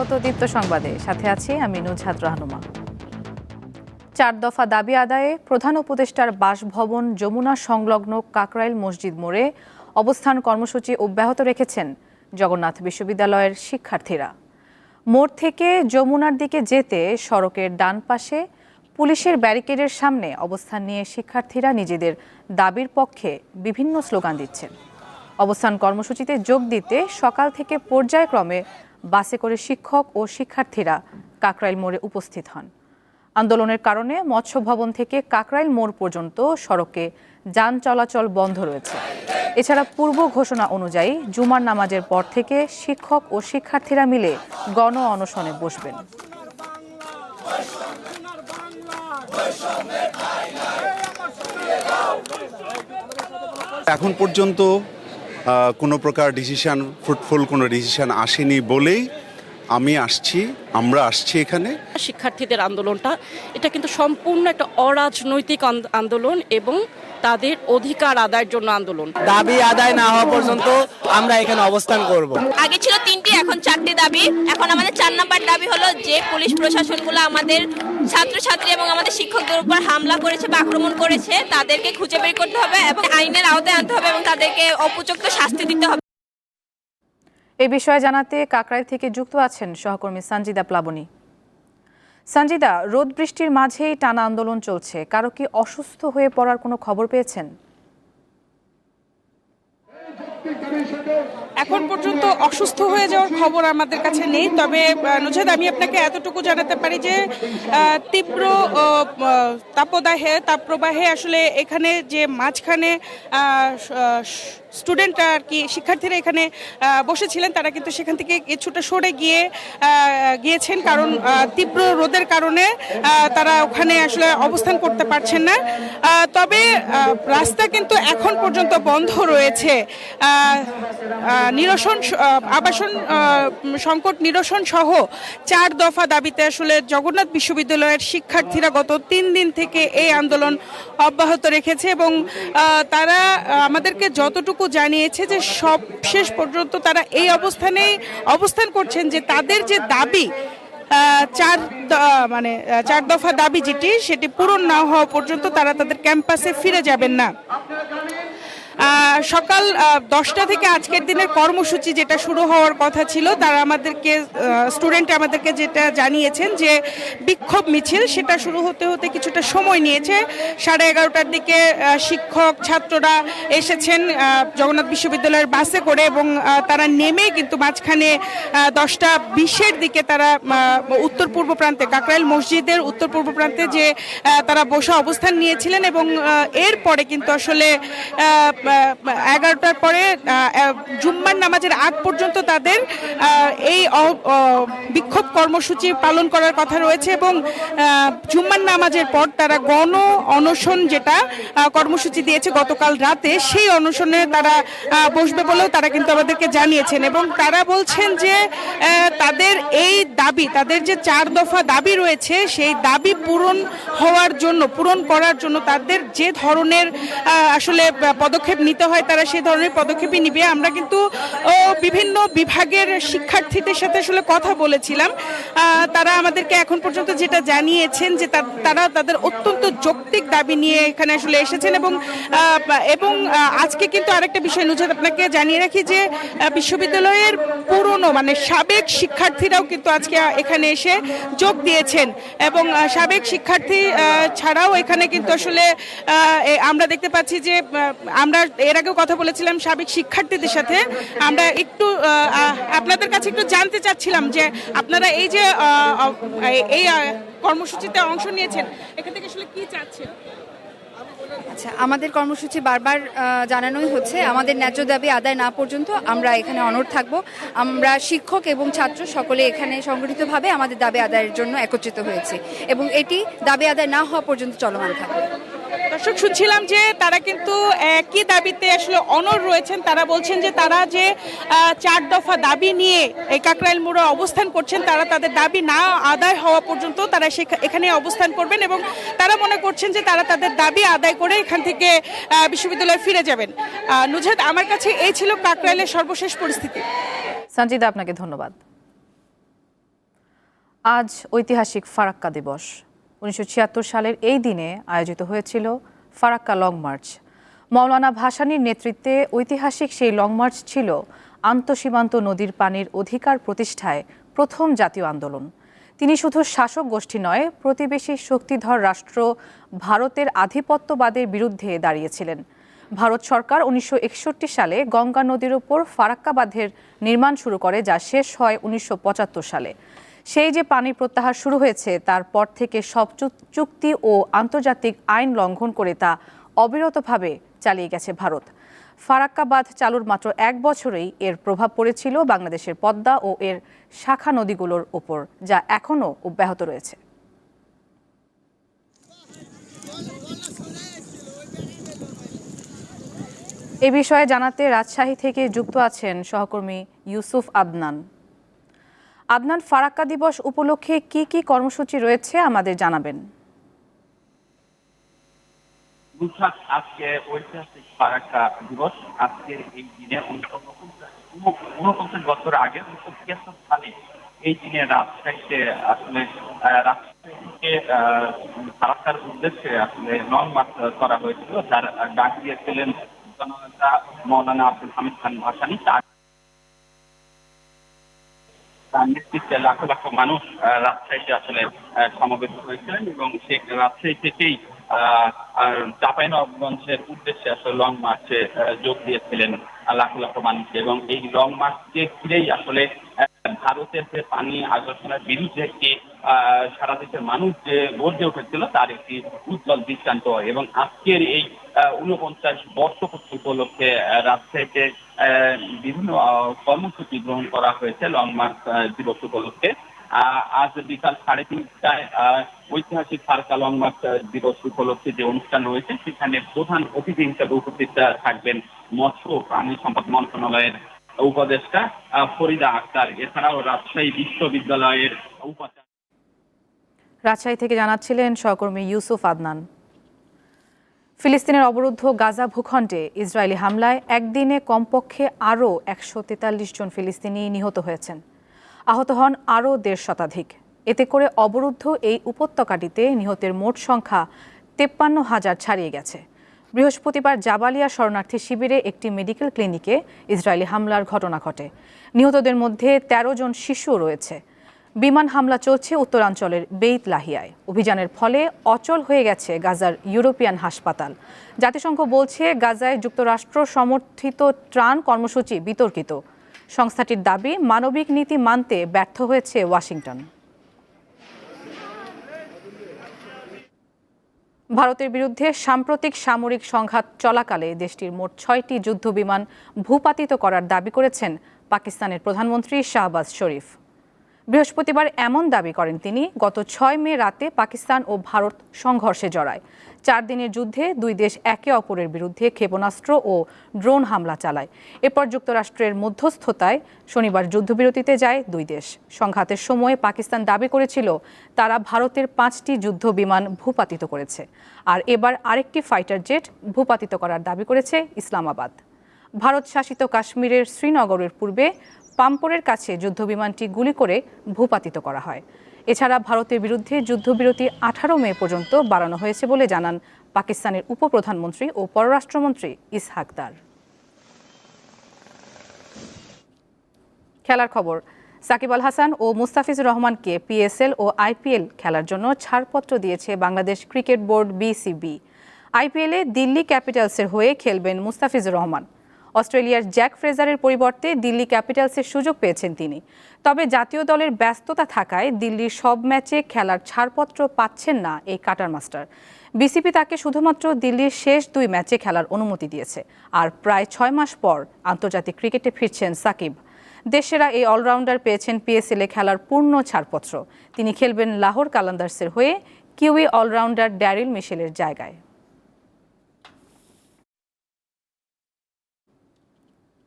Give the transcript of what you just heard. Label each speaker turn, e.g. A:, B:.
A: স্বাগত দীপ্ত সংবাদে। সাথে আছি আমি নুজহাত রাহনুমা। চার দফা দাবি আদায়ে প্রধান উপদেষ্টার বাসভবন যমুনা সংলগ্ন কাকরাইল মসজিদ মোড়ে অবস্থান কর্মসূচি অব্যাহত রেখেছেন জগন্নাথ বিশ্ববিদ্যালয়ের শিক্ষার্থীরা। মোড় থেকে যমুনার দিকে যেতে সড়কের ডান পাশে পুলিশের ব্যারিকেডের সামনে অবস্থান নিয়ে শিক্ষার্থীরা নিজেদের দাবির পক্ষে বিভিন্ন স্লোগান দিচ্ছেন। অবস্থান কর্মসূচিতে যোগ দিতে সকাল থেকে পর্যায়ক্রমে বাসে করে শিক্ষক ও শিক্ষার্থীরা কাকরাইল মোড়ে উপস্থিত হন। আন্দোলনের কারণে মৎস্য ভবন থেকে কাকরাইল মোড় পর্যন্ত সড়কে যান চলাচল বন্ধ রয়েছে। এছাড়া পূর্ব ঘোষণা অনুযায়ী জুমার নামাজের পর থেকে শিক্ষক ও শিক্ষার্থীরা মিলে গণ অনশনে বসবেন।
B: এখন পর্যন্ত কোনো প্রকার ডিসিশন ফ্রুটফুল কোনো ডিসিশান আসেনি বলেই আমি আসছি আমরা আসছি এখানে।
C: শিক্ষার্থীদের আন্দোলনটা এটা কিন্তু সম্পূর্ণ একটা অরাজনৈতিক আন্দোলন এবং তাদের অধিকার আদায়ের জন্য আন্দোলন।
D: দাবি আদায় না হওয়া পর্যন্ত আমরা এখানে অবস্থান করব।
E: আগে ছিল তিনটি এখন চারটি দাবি। এখন আমাদের চার নম্বর দাবি হলো যে পুলিশ প্রশাসনগুলো আমাদের ছাত্রছাত্রী এবং আমাদের শিক্ষকদের উপর হামলা করেছে বা আক্রমণ করেছে তাদেরকে খুঁজে বের করতে হবে এবং আইনের আওতায় আনতে হবে এবং তাদেরকে অপযুক্ত শাস্তি দিতে হবে।
A: এ বিষয়ে জানাতে কাকরাই থেকে যুক্ত আছেন সহকর্মী সঞ্জিদা প্লাবনী। সঞ্জিদা রোদ বৃষ্টির মাঝেই টানা আন্দোলন চলছে। কারও কি অসুস্থ হয়ে পড়ার কোনো খবর পেয়েছেন?
F: এখন পর্যন্ত অসুস্থ হয়ে যাওয়ার খবর আমাদের কাছে নেই। তবে নুজাদ, আমি আপনাকে এতটুকু জানাতে পারি যে তীব্র তাপদাহে তাপপ্রবাহে আসলে এখানে যে মাঝখানে স্টুডেন্ট আর কি, শিক্ষার্থীরা এখানে বসেছিলেন, তারা কিন্তু সেখান থেকে কিছুটা সরে গিয়ে গিয়েছেন। কারণ তীব্র রোদের কারণে তারা ওখানে আসলে অবস্থান করতে পারছেন না। তবে রাস্তা কিন্তু এখন পর্যন্ত বন্ধ রয়েছে। নিরসন আবাসন সংকট নিরসন সহ চার দফা দাবিতে আসলে জগন্নাথ বিশ্ববিদ্যালয়ের শিক্ষার্থীরা গত তিন দিন থেকে এই আন্দোলন অব্যাহত রেখেছে এবং তারা আমাদেরকে যতটুকু জানিয়েছে যে সব শেষ পর্যন্ত তারা এই অবস্থানেই অবস্থান করছেন যে তাদের যে দাবি চার মানে চার দফা দাবি যেটি, সেটি পূরণ না হওয়া পর্যন্ত তারা তাদের ক্যাম্পাসে ফিরে যাবেন না। সকাল দশটা থেকে আজকের দিনের কর্মসূচি যেটা শুরু হওয়ার কথা ছিল, তারা আমাদেরকে স্টুডেন্ট আমাদেরকে যেটা জানিয়েছেন যে বিক্ষোভ মিছিল, সেটা শুরু হতে হতে কিছুটা সময় নিয়েছে। সাড়ে এগারোটার দিকে শিক্ষক, ছাত্ররা এসেছেন জগন্নাথ বিশ্ববিদ্যালয়ের বাসে করে এবং তারা নেমে কিন্তু মাঝখানে দশটা বিশের দিকে তারা উত্তর পূর্ব প্রান্তে, কাকরাইল মসজিদের উত্তর পূর্ব প্রান্তে যে তারা বসে অবস্থান নিয়েছিলেন এবং এরপরে কিন্তু আসলে এগারোটার পরে জুম্মার নামাজের আগ পর্যন্ত তাদের এই বিক্ষোভ কর্মসূচি পালন করার কথা রয়েছে এবং জুম্মার নামাজের পর তারা গণ অনশন যেটা কর্মসূচি দিয়েছে গতকাল রাতে, সেই অনশনে তারা বসবে বলেও তারা কিন্তু আমাদেরকে জানিয়েছেন এবং তারা বলছেন যে তাদের এই দাবি, তাদের যে চার দফা দাবি রয়েছে, সেই দাবি পূরণ হওয়ার জন্য, পূরণ করার জন্য তাদের যে ধরনের আসলে পদক্ষেপ নিতে হয়, তারা সেই ধরনের পদক্ষেপই নিবে। আমরা কিন্তু বিভিন্ন বিভাগের শিক্ষার্থীদের সাথে আসলে কথা বলেছিলাম। তারা আমাদেরকে এখন পর্যন্ত যেটা জানিয়েছেন যে তারা তাদের অত্যন্ত যৌক্তিক দাবি নিয়ে এখানে আসলে এসেছেন এবং এবং আজকে কিন্তু আরেকটা বিষয় নুজাত আপনাকে জানিয়ে রাখি যে বিশ্ববিদ্যালয়ের পুরনো মানে সাবেক শিক্ষার্থীরাও কিন্তু আজকে এখানে এসে যোগ দিয়েছেন এবং সাবেক শিক্ষার্থী ছাড়াও এখানে কিন্তু আসলে আমরা দেখতে পাচ্ছি যে আমরা এর আগেও কথা বলেছিলাম সাবেক শিক্ষার্থীদের সাথে। আমরা একটু আপনাদের কাছে একটু জানতে চাচ্ছিলাম যে আপনারা এই যে এই কর্মসূচিতে অংশ নিয়েছেন, এখান থেকে আসলে কি চাচ্ছেন?
G: আচ্ছা আমাদের কর্মসূচি বারবার জানানোই হচ্ছে। আমাদের ন্যায্য দাবি আদায় না পর্যন্ত আমরা এখানে অনড় থাকব। আমরা শিক্ষক এবং ছাত্র সকলে এখানে সংগঠিতভাবে আমাদের দাবি আদায়ের জন্য একত্রিত হয়েছে। এবং এটি দাবি আদায় না হওয়া পর্যন্ত চলমান থাকবে।
F: দর্শক শুনছিলাম যে তারা কিন্তু একই দাবিতে আসলে অনর রয়েছেন? তারা বলছেন যে তারা যে চার দফা দাবি নিয়ে এই কাকরাইল মোড়ে অবস্থান করছেন, তারা তাদের দাবি না আদায় হওয়া পর্যন্ত তারা এখানে অবস্থান করবেন এবং তারা মনে করছেন যে তারা তাদের দাবি আদায় করে এখান থেকে বিশ্ববিদ্যালয়ে ফিরে যাবেন। নুজহাত আমার কাছে এই ছিল কাকরাইলের সর্বশেষ পরিস্থিতি।
A: সঞ্জিদা, আপনাকে ধন্যবাদ। আজ ঐতিহাসিক ফারাক্কা দিবস। উনিশশো ছিয়াত্তর সালের এই দিনে আয়োজিত হয়েছিল ফারাক্কা লং মার্চ। মৌলানা ভাসানীর নেতৃত্বে ঐতিহাসিক সেই লং মার্চ ছিল আন্তঃসীমান্ত নদীর পানির অধিকার প্রতিষ্ঠায় প্রথম জাতীয় আন্দোলন। তিনি শুধু শাসক গোষ্ঠী নয়, প্রতিবেশী শক্তিধর রাষ্ট্র ভারতের আধিপত্যবাদের বিরুদ্ধে দাঁড়িয়েছিলেন। ভারত সরকার উনিশশো একষট্টি সালে গঙ্গা নদীর উপর ফারাক্কা বাঁধের নির্মাণ শুরু করে, যা শেষ হয় উনিশশো পঁচাত্তর সালে। সেই যে পানি প্রত্যাহার শুরু হয়েছে, তারপর থেকে সব চুক্তি ও আন্তর্জাতিক আইন লঙ্ঘন করে তা অবিরতভাবে চালিয়ে গেছে ভারত। ফারাক্কা বাঁধ চালুর মাত্র এক বছরেই এর প্রভাব পড়েছিল বাংলাদেশের পদ্মা ও এর শাখা নদীগুলোর ওপর যা এখনও অব্যাহত রয়েছে। এ বিষয়ে জানাতে রাজশাহী থেকে যুক্ত আছেন সহকর্মী ইউসুফ আদনান। আদনান ফারাক্কা দিবস উপলক্ষে কি কি কর্মসূচি রয়েছে আমাদের জানাবেন।
H: আজকে ঐতিহাসিক ফারাক্কা দিবস। আজকের এই দিনে উনপঞ্চাশ বছর আগে এই দিনে রাজশাহীতে আসলে আহ, রাজশাহী থেকে আহ, ফারাক্কার উদ্দেশ্যে আসলে করা হয়েছিল। যার ডাক দিয়েছিলেন জননেতা মৌলানা আব্দুল হামিদ খান ভাসানী। তার তার নেতৃত্বে লাখো লাখো মানুষ রাজশাহীতে আসলে সমবেত হয়েছিলেন এবং সে রাজশাহী থেকেই চাপাইনগঞ্জের উদ্দেশ্যে আসলে লং মার্চে যোগ দিয়েছিলেন লাখ লাখো মানুষ। এবং এই লং মার্চকে ঘিরেই আসলে ভারতের যে পানি আগ্রাসনের বিরুদ্ধে আহ, সারা দেশের মানুষ যে গর্জে উঠেছিল তার একটি উজ্জ্বল দৃষ্টান্ত। এবং আজকের এই উনপঞ্চাশ বর্ষপূর্তি উপলক্ষে রাজশাহীতে বিভিন্ন কর্মসূচি গ্রহণ করা হয়েছে লং মার্চ দিবস উপলক্ষে। আজ বিকাল সাড়ে তিনটায় ঐতিহাসিক ফারকা লং মার্চ দিবস উপলক্ষে যে অনুষ্ঠান রয়েছে, সেখানে প্রধান অতিথি হিসেবে উপস্থিত থাকবেন মৎস্য প্রাণী সম্পদ মন্ত্রণালয়ের উপদেষ্টা ফরিদা আক্তার। এছাড়াও রাজশাহী বিশ্ববিদ্যালয়ের উপাচার্য
A: রাজশাহী থেকে জানাচ্ছিলেন সহকর্মী ইউসুফ আদনান। ফিলিস্তিনের অবরুদ্ধ গাজা ভূখণ্ডে ইসরায়েলি হামলায় একদিনে কমপক্ষে আরও একশো তেতাল্লিশ জন ফিলিস্তিনি নিহত হয়েছেন। আহত হন আরও দেড় শতাধিক। এতে করে অবরুদ্ধ এই উপত্যকাটিতে নিহতের মোট সংখ্যা তেপ্পান্ন হাজার ছাড়িয়ে গেছে। বৃহস্পতিবার জাবালিয়া শরণার্থী শিবিরে একটি মেডিকেল ক্লিনিকে ইসরায়েলি হামলার ঘটনা ঘটে। নিহতদের মধ্যে ১৩ জন শিশু রয়েছে। বিমান হামলা চলছে উত্তরাঞ্চলের বেইত লাহিয়ায়। অভিযানের ফলে অচল হয়ে গেছে গাজার ইউরোপিয়ান হাসপাতাল। জাতিসংঘ বলছে, গাজায় যুক্তরাষ্ট্র সমর্থিত ত্রাণ কর্মসূচি বিতর্কিত। সংস্থাটির দাবি, মানবিক নীতি মানতে ব্যর্থ হয়েছে ওয়াশিংটন। ভারতের বিরুদ্ধে সাম্প্রতিক সামরিক সংঘাত চলাকালে দেশটির মোট ছয়টি যুদ্ধবিমান ভূপাতিত করার দাবি করেছেন পাকিস্তানের প্রধানমন্ত্রী শাহবাজ শরীফ। বৃহস্পতিবার এমন দাবি করেন তিনি, গত ছয় মে রাতে পাকিস্তান ও ভারত সংঘর্ষে জড়ায়। চার দিনের যুদ্ধে দুই দেশ একে অপরের বিরুদ্ধে ক্ষেপণাস্ত্র ও ড্রোন হামলা চালায়। এরপর যুক্তরাষ্ট্রের মধ্যস্থতায় শনিবার যুদ্ধবিরতিতে যায় দুই দেশ। সংঘাতের সময়ে পাকিস্তান দাবি করেছিল, তারা ভারতের পাঁচটি যুদ্ধ বিমান ভূপাতিত করেছে, আর এবার আরেকটি ফাইটার জেট ভূপাতিত করার দাবি করেছে ইসলামাবাদ। ভারত শাসিত কাশ্মীরের শ্রীনগরের পূর্বে পাম্পোরের কাছে যুদ্ধবিমানটি গুলি করে ভূপাতিত করা হয়। এছাড়া ভারতের বিরুদ্ধে যুদ্ধবিরতি আঠারো মে পর্যন্ত বাড়ানো হয়েছে বলে জানান পাকিস্তানের উপপ্রধানমন্ত্রী ও পররাষ্ট্রমন্ত্রী ইসহাকদার খেলার খবর, সাকিব আল হাসান ও মুস্তাফিজুর রহমানকে পিএসএল ও আইপিএল খেলার জন্য ছাড়পত্র দিয়েছে বাংলাদেশ ক্রিকেট বোর্ড বিসিবি। আইপিএলে দিল্লি ক্যাপিটালসের হয়ে খেলবেন মুস্তাফিজুর রহমান। অস্ট্রেলিয়ার জ্যাক ফ্রেজারের পরিবর্তে দিল্লি ক্যাপিটালসের সুযোগ পেয়েছেন তিনি। তবে জাতীয় দলের ব্যস্ততা থাকায় দিল্লির সব ম্যাচে খেলার ছাড়পত্র পাচ্ছেন না এই কাটার মাস্টার। বিসিপি তাকে শুধুমাত্র দিল্লির শেষ দুই ম্যাচে খেলার অনুমতি দিয়েছে আর প্রায় ছয় মাস পর আন্তর্জাতিক ক্রিকেটে ফিরছেন সাকিব। দেশেরা এই অলরাউন্ডার পেয়েছেন পিএসএলে খেলার পূর্ণ ছাড়পত্র। তিনি খেলবেন লাহোর কালান্দার্সের হয়ে কিউই অলরাউন্ডার ড্যারিল মিশেলের জায়গায়।